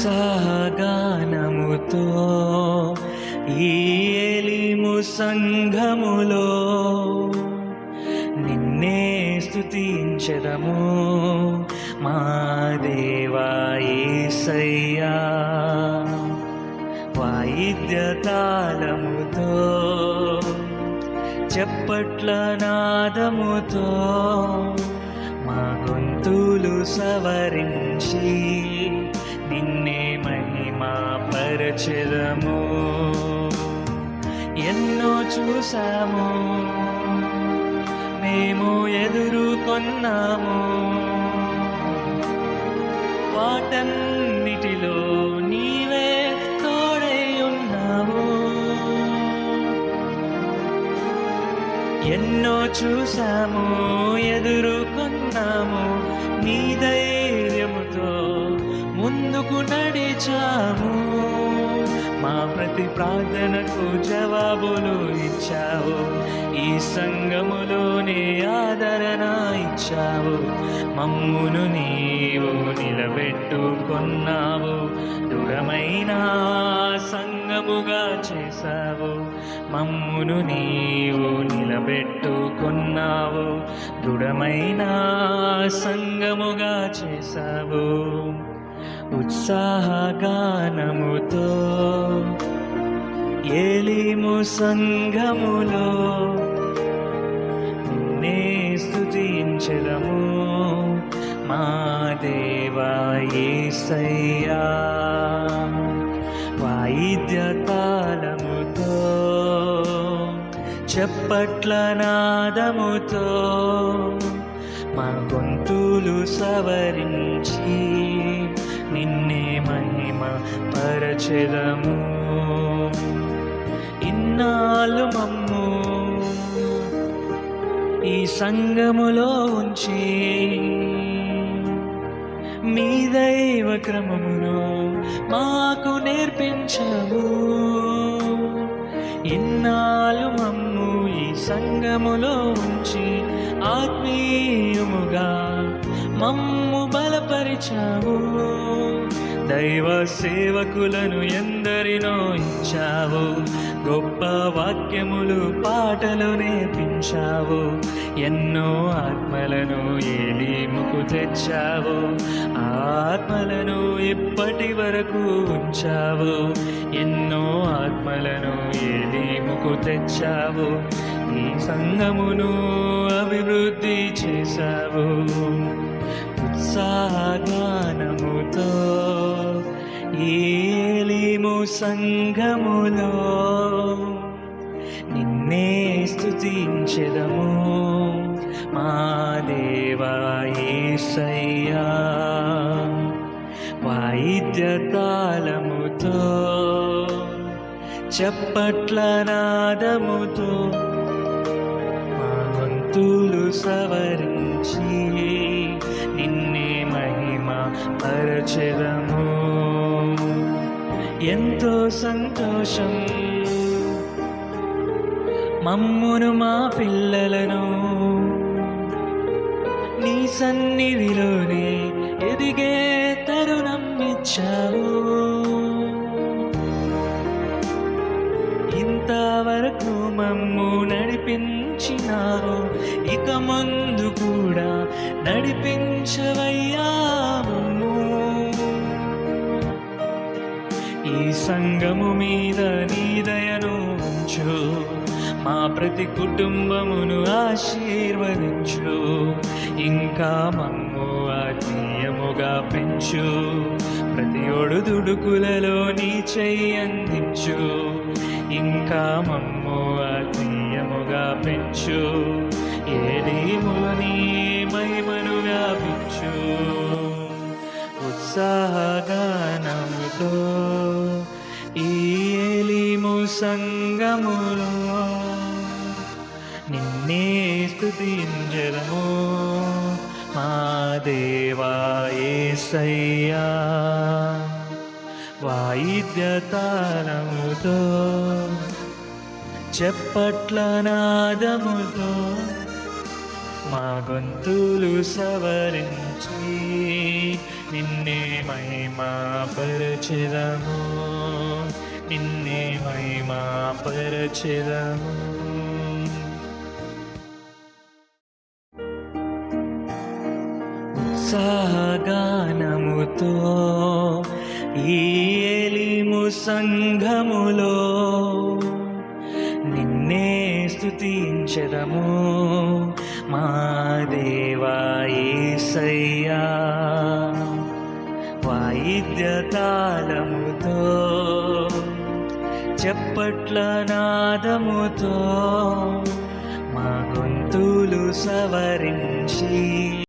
ఉత్సాహగానముతో ఈ ఎలిము సంఘములో నిన్నే స్తుతించదము. మా దేవాయేసయ్యా వాయిద్య తాళముతో చెప్పట్ల నాదముతో మా గొంతులు సవరించి పరచెదము ఎన్నో చూసాము. మేము ఎదురుకొన్నాము. వాటన్నిటిలో నీవే తోడై ఉన్నావు. ఎన్నో చూసాము ఎదురుకొన్నాము. నీ ధైర్యముతో ముందుకు నడిచాము. ప్రతి ప్రార్థనకు జవాబులు ఇచ్చావు. ఈ సంఘములోనే ఆదరణ ఇచ్చావు. మమ్మును నీవు నిలబెట్టుకున్నావు. దృఢమైన సంగముగా చేశావు. మమ్మును నీవు నిలబెట్టుకున్నావు. దృఢమైన సంగముగా చేశావు. ఉత్సాహగానముతో ఏలిము సంఘములో నిన్నే స్థుతించదము మా దేవా యేసయ్యా వాయిద్య తాళముతో చెప్పట్ల నాదముతో మా గొంతులు సవరించి నిన్నే మహిమ పరచెదము ఇన్నాళ్ళు మమ్ము. ఈ సంగములో ఉంచి మీ దైవ క్రమమును మాకు నేర్పించవు ఇన్నాళ్ళు మమ్ము ఈ సంగములో ఉంచి ఆత్మీయముగా మమ్ము బలపరిచావు దైవ సేవకులను ఎందరినో ఇచ్చావు. గొప్ప వాక్యములు పాటలు నేర్పించావు. ఎన్నో ఆత్మలను ఏలీముకు తెచ్చావు. ఆత్మలను ఇప్పటి వరకు ఉంచావు. ఎన్నో ఆత్మలను ఏలీముకు తెచ్చావు. ఈ సంఘమును అభివృద్ధి చేశావు. ఉత్సాహగానముతో ఏలిము సంఘములో నిన్నే స్తుతించెదము. మా దేవా యేసయ్యా వాయిద్య తాళముతో చెప్పట్ల నాదముతో మా గొంతులు సవరించి నిన్నే మహిమ పరచెదము. ఎంతో సంతోషం మమ్మును మా పిల్లలను. నీ సన్నిధిలోనే ఎదిగే తరుణం ఇచ్చావు. ఇంతవరకు మమ్ము నడిపించినారు ఇక ముందు కూడా నడిపించవయ్యా ఈ సంగము మీద నీ మా ప్రతి కుటుంబమును ఆశీర్వదించు. ఇంకా మమ్ము ఆత్మీయముగా పెంచు. ప్రతి ఒడుదుడుకులలో నీ చెయ్యి అందించు. ఇంకా మమ్ము ఆత్మీయముగా పెంచు. ఏదేములు నీ మహిమను వ్యాపించు. ఉత్సాహగానముతో ఈ ఏలిము సంగ స్తుతించదము మా దేవా యేసయ్యా వాయిద్య తాళముతో చెప్పట్ల నాదముతో మా గొంతులు సవరించి నిన్నే మహిమా పరచెదము నిన్నే మహిమా పరచెదము ఉత్సాహగానముతో ఈ ఎలిము సంఘములో నిన్నే స్తుతించదము. మా దేవాయేసయ్యా వాయిద్య తాళముతో చెప్పట్ల నాదముతో మా గొంతులు సవరించి